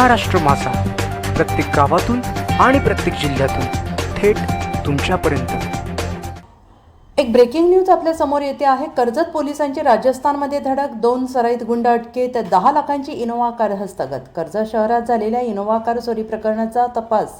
महाराष्ट्र मासा प्रत्येक गावातून आणि प्रत्येक जिल्ह्यातून थेट तुमच्यापर्यंत. एक ब्रेकिंग न्यूज आपल्यासमोर येते आहे. कर्जत पोलिसांची राजस्थानमध्ये धडक दोन सराईत गुंड अटकेत दहा लाखांची इनोव्हा कार हस्तगत. कर्जत शहरात झालेल्या इनोव्हा कार चोरी प्रकरणाचा तपास.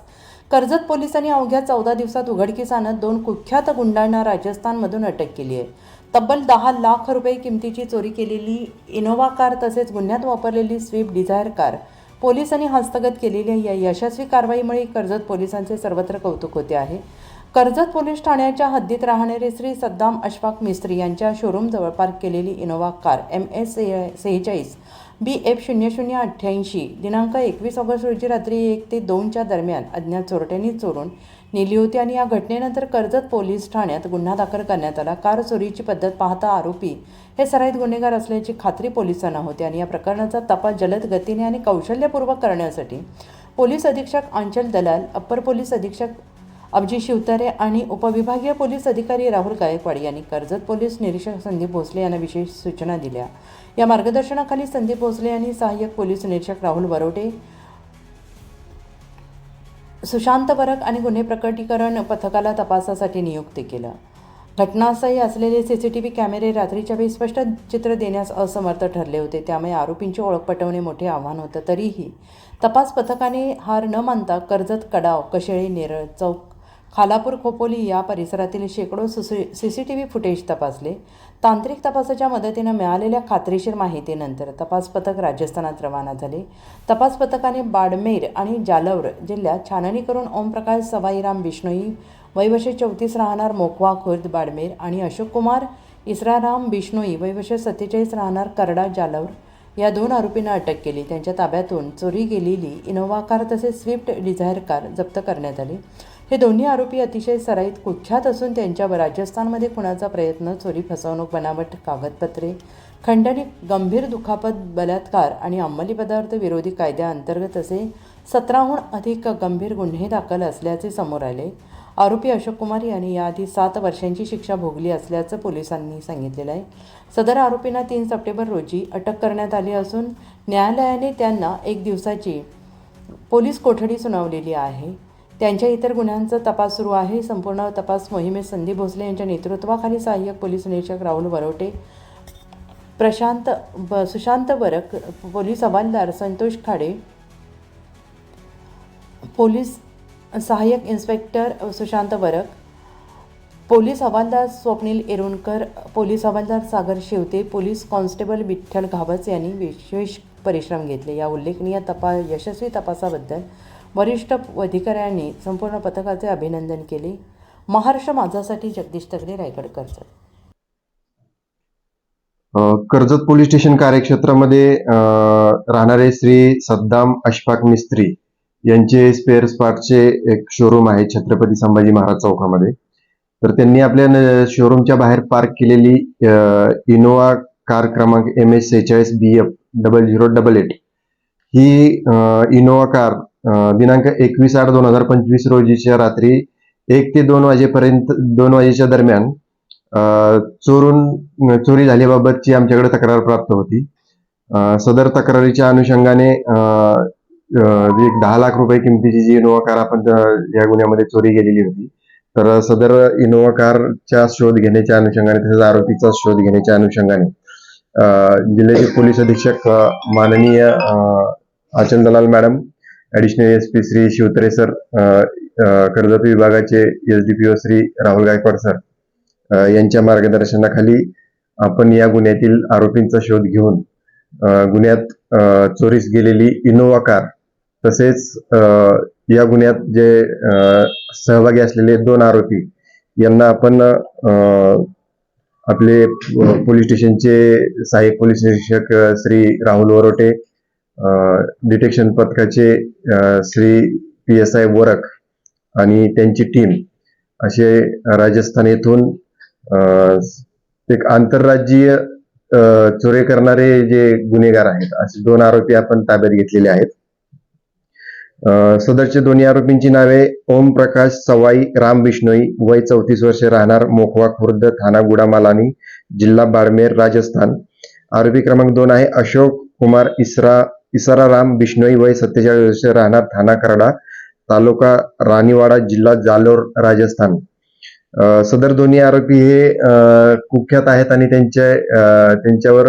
कर्जत पोलिसांनी अवघ्या चौदा दिवसात उघडकीस आणत दोन कुख्यात गुंडांना राजस्थानमधून अटक केली आहे. तब्बल दहा लाख रुपये किमतीची चोरी केलेली इनोव्हा कार तसेच गुन्ह्यात वापरलेली स्विफ्ट डिझायर कार. पोलिसांनी हस्तगत केलेल्या या यशस्वी कारवाईमुळे कर्जत पोलिसांचे सर्वत्र कौतुक होते आहे. कर्जत पोलीस ठाण्याच्या हद्दीत राहणारे श्री सद्दाम अशफाक मिस्त्री यांच्या शोरूमजवळ पार्क केलेली इनोव्हा कार एम एस सेहेचाळीस बी एफ शून्य शून्य अठ्ठ्याऐंशी दिनांक एकवीस ऑगस्ट रोजी रात्री एक ते दोनच्या दरम्यान अज्ञात चोरट्यांनी चोरून नेली होती आणि या घटनेनंतर कर्जत पोलीस ठाण्यात गुन्हा दाखल करण्यात आला. कार चोरीची पद्धत पाहता आरोपी हे सराईत गुन्हेगार असल्याची खात्री पोलिसांना होती आणि या प्रकरणाचा तपास जलद गतीने आणि कौशल्यपूर्वक करण्यासाठी पोलीस अधीक्षक अंचल दलाल अप्पर पोलीस अधीक्षक अभिजित शिवतारे आणि उपविभागीय पोलीस अधिकारी राहुल गायकवाड यांनी कर्जत पोलीस निरीक्षक संदीप भोसले यांना विशेष सूचना दिल्या. या मार्गदर्शनाखाली संदीप भोसले यांनी सहाय्यक पोलीस निरीक्षक राहुल वरोटे सुशांत वरक आणि गुन्हे प्रकटीकरण पथकाला तपासासाठी नियुक्त केलं. घटनास्थळी असलेले सी सी टी व्ही कॅमेरे रात्रीच्या वेळी स्पष्ट चित्र देण्यास असमर्थ ठरले होते. त्यामुळे आरोपींची ओळख पटवणे मोठे आव्हान होतं. तरीही तपास पथकाने हार न मानता कर्जत कडाव कशेळी नेरळ चौक खालापूर खोपोली या परिसरातील शेकडो C C T V footage तपासले. तांत्रिक तपासाच्या मदतीनं मिळालेल्या खात्रीशीर माहितीनंतर तपास पथक राजस्थानात रवाना झाले. तपास पथकाने बाडमेर आणि जालौर जिल्ह्यात छाननी करून ओमप्रकाश सवाईराम बिष्णोई वैवशे चौतीस राहणार मोखवा खुर्द बाडमेर आणि अशोक कुमार इसराराम बिष्णोई वैवशे सत्तेचाळीस राहणार करडा जालौर या दोन आरोपींना अटक केली. त्यांच्या ताब्यातून चोरी गेलेली इनोव्हा कार तसेच स्विफ्ट डिझायर कार जप्त करण्यात आली. हे दोन्ही आरोपी अतिशय सराईत कुख्यात असून त्यांच्यावर राजस्थानमध्ये खुनाचा प्रयत्न चोरी फसवणूक बनावट कागदपत्रे खंडणी गंभीर दुखापत बलात्कार आणि अंमली पदार्थ विरोधी कायद्याअंतर्गत असे सतराहून अधिक गंभीर गुन्हे दाखल असल्याचे समोर आले. आरोपी अशोक कुमार यांनी याआधी सात वर्षांची शिक्षा भोगली असल्याचं पोलिसांनी सांगितलेलं आहे. सदर आरोपींना तीन सप्टेंबर रोजी अटक करण्यात आली असून न्यायालयाने त्यांना एक दिवसाची पोलीस कोठडी सुनावलेली आहे. त्यांच्या इतर गुन्ह्यांचा तपास सुरू आहे. संपूर्ण तपास मोहिमेत संदीप भोसले यांच्या नेतृत्वाखाली सहाय्यक पोलीस निरीक्षक राहुल वरवटे प्रशांत ब सुशांत बरक पोलीस हवालदार संतोष खाडे पोलीस सहाय्यक इन्स्पेक्टर सुशांत बरक पोलीस हवालदार स्वप्नील एरुणकर पोलीस हवालदार सागर शेवते पोलीस कॉन्स्टेबल विठ्ठल घावच यांनी विशेष परिश्रम घेतले. या उल्लेखनीय तपा यशस्वी तपासाबद्दल वरिष्ठ अधिकाऱ्यांनी संपूर्ण पथकाचे अभिनंदन केले. महाराष्ट्र माझासाठी जगदीश तगडे रायगड कर्जत कर्जत पोलीस स्टेशन कार्यक्षेत्रामध्ये राहणारे श्री सद्दाम अशफाक मिस्त्री यांचे स्पेअर पार्टचे एक शोरूम आहे छत्रपती संभाजी महाराज चौकामध्ये. तर त्यांनी आपल्या शोरूमच्या बाहेर पार्क केलेली इनोवा कार क्रमांक एम एस सेहेचाळीस B F double zero double eight ही इनोवा कार दिनांक एकवीस आठ दोन हजार पंचवीस रोजीच्या रात्री एक ते दोन वाजेपर्यंत दोन वाजेच्या दरम्यान चोरून चोरी झाल्याबाबतची आमच्याकडे तक्रार प्राप्त होती. सदर तक्रारीच्या अनुषंगाने एक दहा लाख रुपये किमतीची जी इनोवा कार आपण या गुन्ह्यामध्ये चोरी गेलेली होती. तर सदर इनोवा कारच्या शोध घेण्याच्या अनुषंगाने तसेच आरोपीचा शोध घेण्याच्या अनुषंगाने जिल्ह्याचे पोलीस अधीक्षक माननीय Achandlal Achal Dalal madam additional S P Shri Shivtare sir Karjat विभागाचे S D P O Shri Rahul Gaikwad sir यांच्या मार्गदर्शनाखाली आपण या गुन्ह्यातील आरोपींचा शोध घेऊन गुन्ह्यात चोरीस गेलेली इनोवा कार तसेच या गुन्ह्यात जे सहभागी असलेले दोन आरोपी यांना आपण आपले पोलीस स्टेशनचे सहाय्यक पोलीस निरीक्षक श्री राहुल वरोटे डिटेक्शन पथकाचे श्री पी एस आय वरक आणि त्यांची टीम असे राजस्थान येथून एक आंतरराज्यीय चोरे चोरी करणारे जे गुन्हेगार आहेत असे दोन आरोपी आपण ताब्यात घेतलेले आहेत. सदरचे दोन्ही आरोपींची नावे ओम प्रकाश सवाई राम विष्णोई वय चौतीस वर्षे राहणार मोखवा खुर्द थाना गुडामालानी जिल्हा बाडमेर राजस्थान. आरोपी क्रमांक दोन आहे अशोक कुमार इसरा इसारा राम बिश्नोई वय सत्तेचाळीस वर्ष राहणार ठाणा करडा तालुका राणीवाडा जिल्हा जालोर राजस्थान. सदर दोन्ही आरोपी हे कुख्यात आहेत आणि त्यांच्या त्यांच्यावर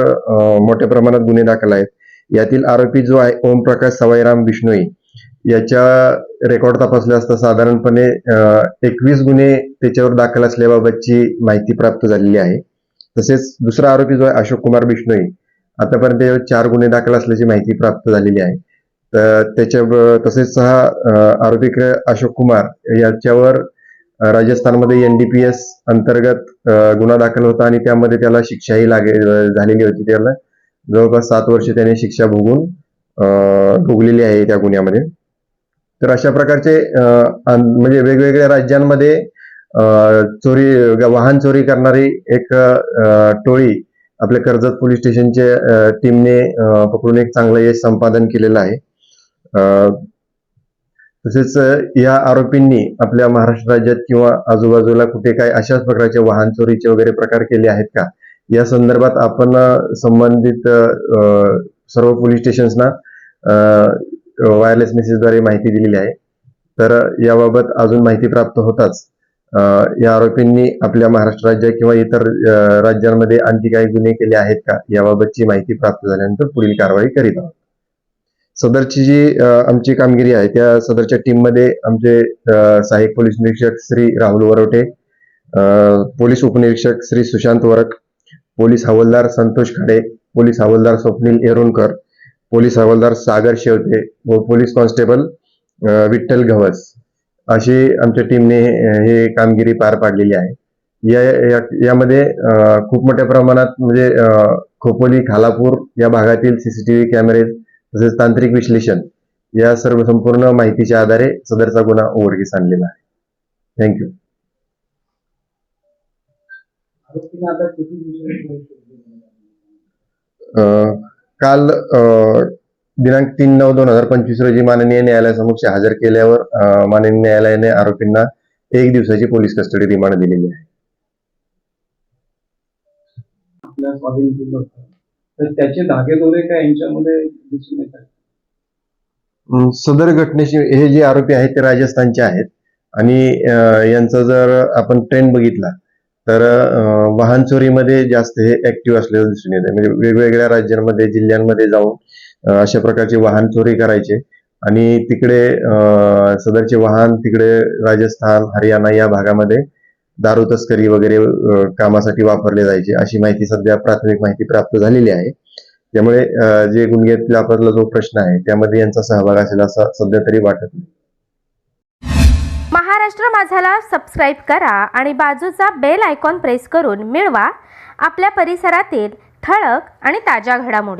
मोठ्या प्रमाणात गुन्हे दाखल आहेत. यातील आरोपी जो आहे ओमप्रकाश सवाईराम बिश्नोई. याच्या रेकॉर्ड तपासले असता साधारणपणे एकवीस गुन्हे त्याच्यावर दाखल असल्याबाबतची माहिती प्राप्त झालेली आहे. तसेच दुसरा आरोपी जो आहे अशोक कुमार बिश्नोई. आतापर्यंत चार गुन्हे दाखल असल्याची माहिती प्राप्त झालेली आहे. तर त्याच्या तसेच सहा आरोपी अशोक कुमार याच्यावर डी राजस्थानमध्ये एनडीपीएस अंतर्गत गुन्हा दाखल होता आणि त्यामध्ये त्याला शिक्षाही लागे झालेली होती. त्याला जवळपास सात वर्ष त्याने शिक्षा भोगून भोगलेली आहे त्या गुन्ह्यामध्ये. तर अशा प्रकारचे म्हणजे वेगवेगळ्या राज्यांमध्ये चोरी वाहन चोरी करणारी एक टोळी आपल्या कर्जत पोलीस स्टेशनच्या टीमने पकडून एक चांगलं यश संपादन केलेलं आहे. तसेच या आरोपींनी आपल्या महाराष्ट्र राज्यात किंवा आजूबाजूला कुठे काय अशाच प्रकारचे वाहन चोरीचे वगैरे प्रकार केले आहेत का? या संदर्भात आपण संबंधित सर्व पोलीस स्टेशन्सना वायरलेस मेसेजद्वारे माहिती दिलेली आहे. तर याबाबत अजून माहिती प्राप्त होताच. या आरोपींनी आपल्या महाराष्ट्र राज्य किंवा इतर राज्यांमध्ये आणखी काही गुन्हे केले आहेत का? याबाबतची माहिती प्राप्त झाल्यानंतर पुढील कारवाई करीत आहोत. सदरची जी आमची कामगिरी आहे त्या सदरच्या टीममध्ये आमचे सहाय्यक पोलीस निरीक्षक श्री राहुल वरोटे पोलीस उपनिरीक्षक श्री सुशांत वरक पोलीस हवालदार संतोष खाडे पोलीस हवालदार स्वप्नील येरुणकर पोलीस हवालदार सागर शेवते व पोलीस कॉन्स्टेबल विठ्ठल गवस. अशी आमच्या टीमने हे कामगिरी पार पाडलेली आहे. या या- यामध्ये खूप मोठ्या प्रमाणात म्हणजे खोपोली खालापूर या भागातील सीसीटीव्ही कॅमेरे तसेच तांत्रिक विश्लेषण या सर्व संपूर्ण माहितीच्या आधारे सदरचा गुन्हा उघडकीस आणलेला आहे. थँक्यू काल दिनांक तीन नऊ दोन हजार पंचवीस रोजी माननीय न्यायालयासमक्ष हजर केल्यावर माननीय न्यायालयाने आरोपींना एक दिवसाची पोलीस कस्टडी रिमांड दिलेली आहे. त्याचे धागेदोरे काय यांच्यामध्ये दिसून सदर घटनेशी हे जे आरोपी आहेत ते राजस्थानचे आहेत. आणि यांचा जर आपण ट्रेंड बघितला तर वाहन चोरीमध्ये जास्त हे ऍक्टिव्ह असलेलं दिसून येते म्हणजे वेगवेगळ्या राज्यांमध्ये जिल्ह्यांमध्ये जाऊन अशा प्रकारचे वाहन चोरी करायचे. आणि तिकडे अं, सदरचे वाहन तिकडे राजस्थान हरियाणा या भागामध्ये दारू तस्करी वगैरे कामासाठी वापरले जायचे अशी माहिती सध्या प्राथमिक माहिती प्राप्त झालेली आहे. त्यामुळे जे गुन्ह्यातला आपला जो प्रश्न आहे त्यामध्ये यांचा सहभाग असेल असा सध्या तरी वाटत नाही. महाराष्ट्र माझाला सबस्क्राईब करा आणि बाजूचा बेल आयकॉन प्रेस करून मिळवा. आपल्या परिसरातील ठळक आणि ताज्या घडामोडी.